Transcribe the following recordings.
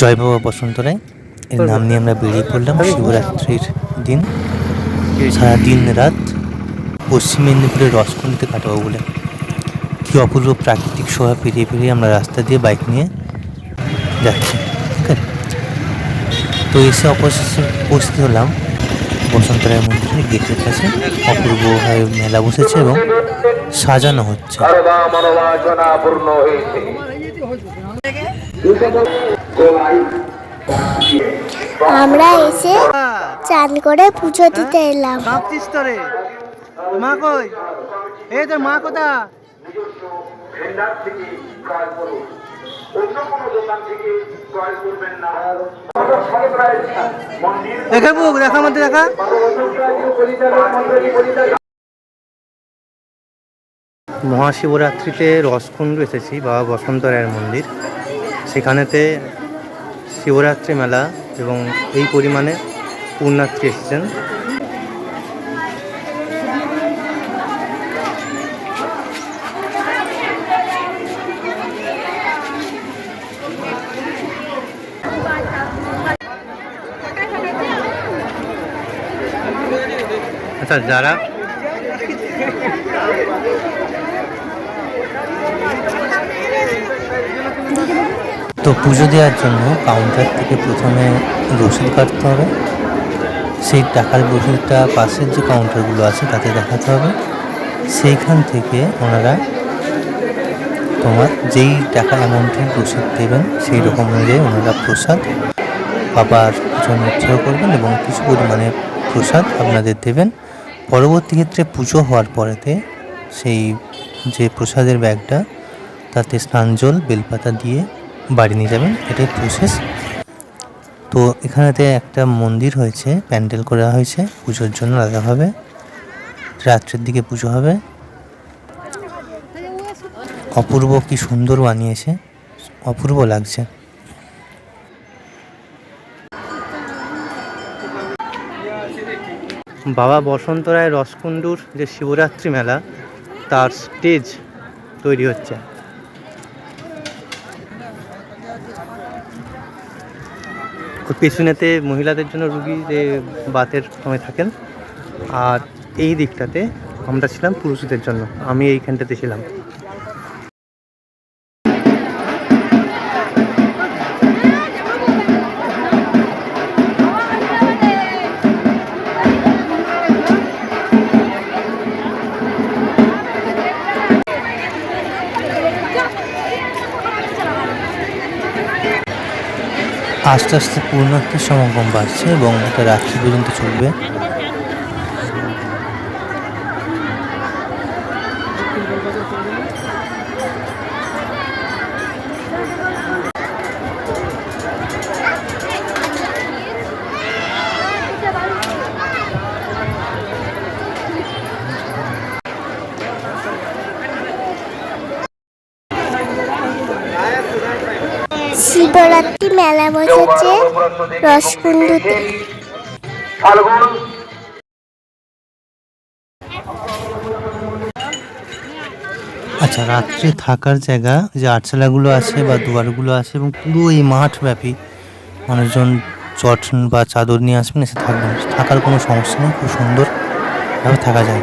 জয় বাবা বসন্ত রায়। এর নাম নিয়ে আমরা বেরিয়ে পড়লাম শিবরাত্রির দিন। সারা দিন রাত পশ্চিম মেদিনীপুরের রসকুন্ডিতে কাটাবো বলে। কি অপূর্ব প্রাকৃতিক শোভা পেরিয়ে পেরিয়ে আমরা রাস্তা দিয়ে বাইক নিয়ে যাচ্ছি। ঠিক আছে? তো এসে অবশেষে উপস্থিত হলাম বসন্ত রায় মন্দিরের গেটের কাছে। অপূর্বভাবে মেলা বসেছে এবং সাজানো হচ্ছে। আমরা এসে চান করে পুজো দিতে এলাম। কাঁপছিস মা কই? এই তোর মা কোথা দেখা বুক দেখা মধ্যে দেখা। মহাশিবরাত্রিতে রসকুণ্ড এসেছি বাবা বসন্ত রায়ের মন্দির। সেখানেতে শিবরাত্রি মেলা এবং এই পরিমাণে পুণ্যার্থী এসেছেন। আচ্ছা যারা তো পুজো দেওয়ার জন্য কাউন্টার থেকে প্রথমে রসিদ কাটতে হবে। সেই টাকার রসিদটা পাশের যে কাউন্টারগুলো আছে তাতে দেখাতে হবে। সেইখান থেকে ওনারা তোমার যেই টাকা অ্যামাউন্টের প্রসাদ দেবেন, সেই রকম অনুযায়ী ওনারা প্রসাদ বাবার জন্য উৎসাহ করবেন এবং কিছু পরিমাণে প্রসাদ আপনাদের দেবেন। পরবর্তী ক্ষেত্রে পুজো হওয়ার পরেতে সেই যে প্রসাদের ব্যাগটা, তাতে স্নান জল বেলপাতা দিয়ে বাড়ি নিয়ে যাবেন, এটাই প্রসেস তো এখানেতে একটা মন্দির হয়েছে, প্যান্ডেল করা হয়েছে, পুজোর জন্য আলাদাভাবে রাত্রের দিকে পুজো হবে। অপূর্ব কি সুন্দর বানিয়েছে, অপূর্ব লাগছে। বাবা বসন্ত রায় রসকুণ্ডুর যে শিবরাত্রি মেলা, তার স্টেজ তৈরি হচ্ছে। পেছনেতে মহিলাদের জন্য রুগী যে বাতের সময় থাকেন, আর এই দিকটাতে আমরা ছিলাম পুরুষদের জন্য। আমি এইখানটাতে ছিলাম। আস্তে আস্তে পূর্ণ একটি সমাগম বাড়ছে এবং এটা রাত্রি পর্যন্ত চলবে শিবরাত্রি মেলা বসেছে রসকুণ্ডুতে। আচ্ছা রাত্রে থাকার জায়গা, যে আটচালাগুলো আছে বা দুয়ারগুলো আছে এবং পুরো এই মাঠ ব্যাপী মানুষজন চট বা চাদর নিয়ে আসবেন, এসে থাকবেন। থাকার কোনো সমস্যা নেই, খুব সুন্দরভাবে থাকা যায়।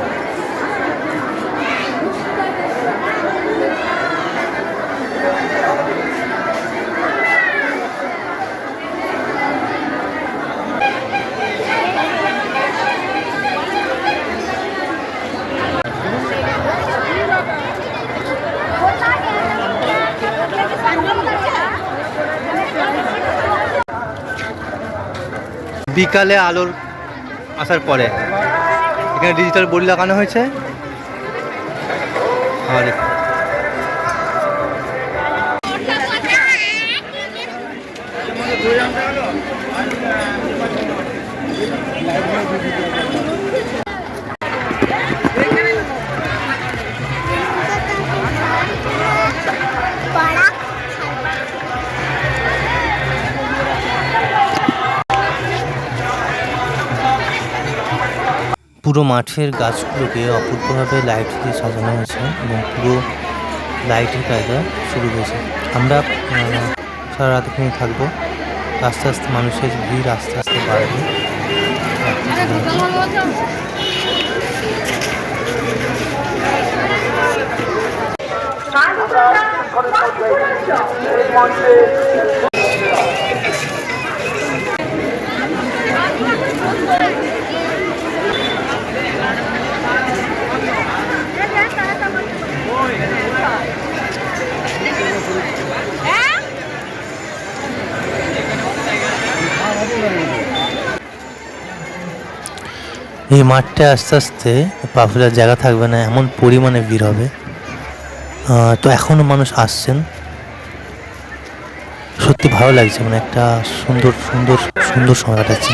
বিকালে আলোর আসার পরে। এখানে ডিজিটাল বোর্ড লাগানো হয়েছে। আর পুরো মাঠের গাছগুলোকে অপূর্বভাবে লাইট দিয়ে সাজানো হয়েছে এবং পুরো লাইটের কায়দা শুরু হয়েছে। আমরা সারা রাত এখানে থাকব। আস্তে আস্তে মানুষের ভিড় আস্তে আস্তে বাড়বে। এই মাঠটা আস্তে আস্তে পা ফেলার জায়গা থাকবে না, এমন পরিমাণে ভিড় হবে। তো এখনও মানুষ আসছেন। সত্যি ভালো লাগছে মানে একটা সুন্দর সুন্দর সুন্দর সময় কাটাচ্ছে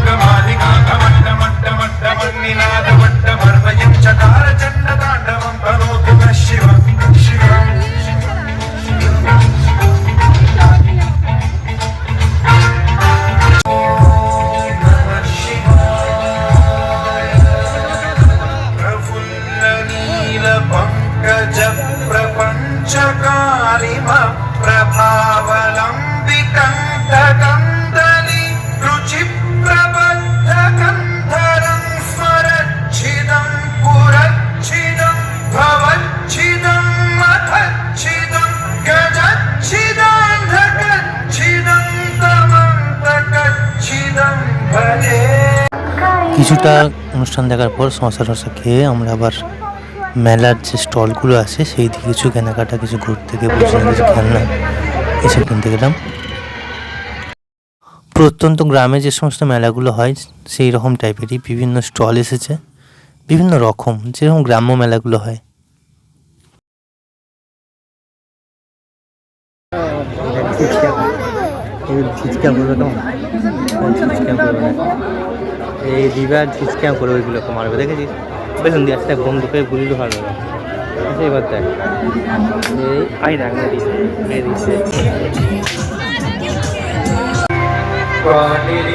কিছুটা অনুষ্ঠান দেখার পর সমস্যা টসা খেয়ে আমরা আবার মেলার যে স্টলগুলো আছে সেই দিকে কিছু কেনাকাটা কিছু ঘুরতে গিয়ে বসে কিছু খেলনা। এসব কিনতে গেলাম। প্রত্যন্ত গ্রামে যে সমস্ত মেলাগুলো হয়, সেই রকম টাইপেরই বিভিন্ন স্টল এসেছে, বিভিন্ন রকম যেরকম গ্রাম্য মেলাগুলো হয়। এই দিবার ছিচকা করে ওইগুলোকে মারবে দেখেছিস? বেতন দিয়ে আসতে ঘুম দুপুরে গুলিলে ভালো আচ্ছা এবার দেখ। এই আই দেখ দিছে প্রাণের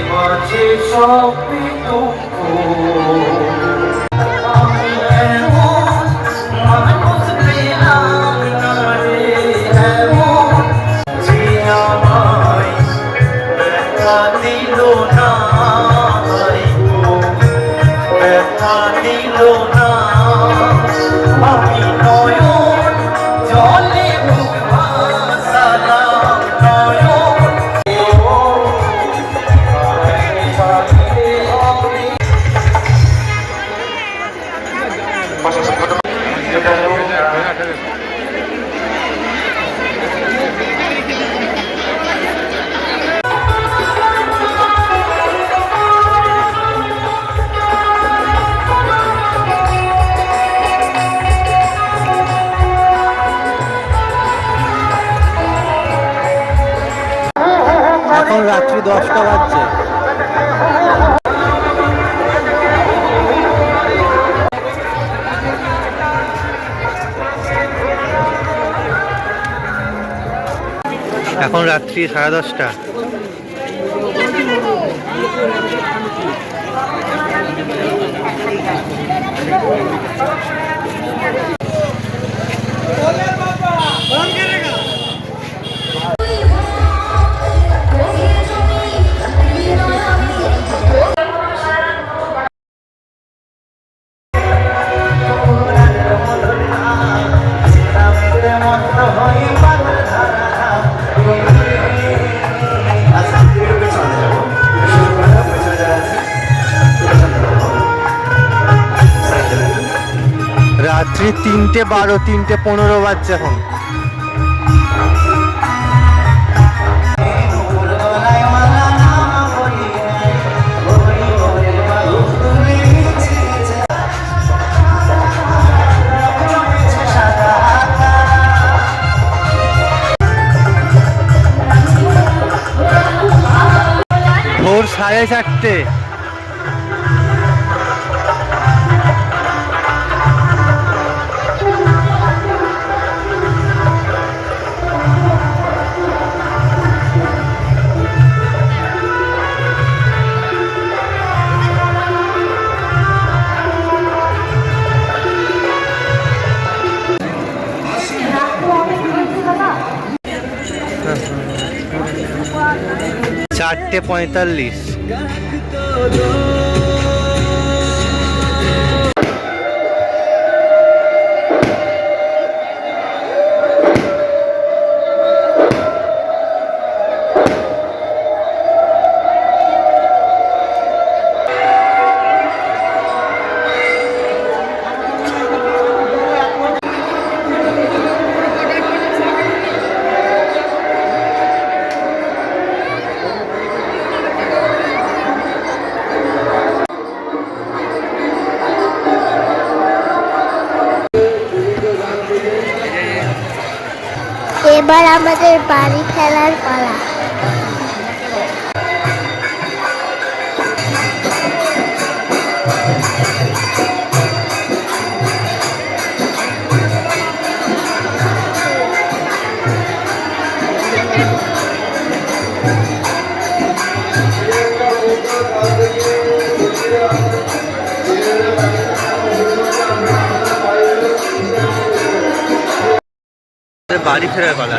রাত্রি দশটা বাজছে। এখন রাত্রি সাড়ে দশটা। রাত্রি তিনটে বারো তিনটে পনেরো বাজছে এখন। সাড়ে চারটে। পঁয়তাল্লিশ। এবার আমাদের বাড়ি ফেরার পালা। বাড়ি ফেরার পালা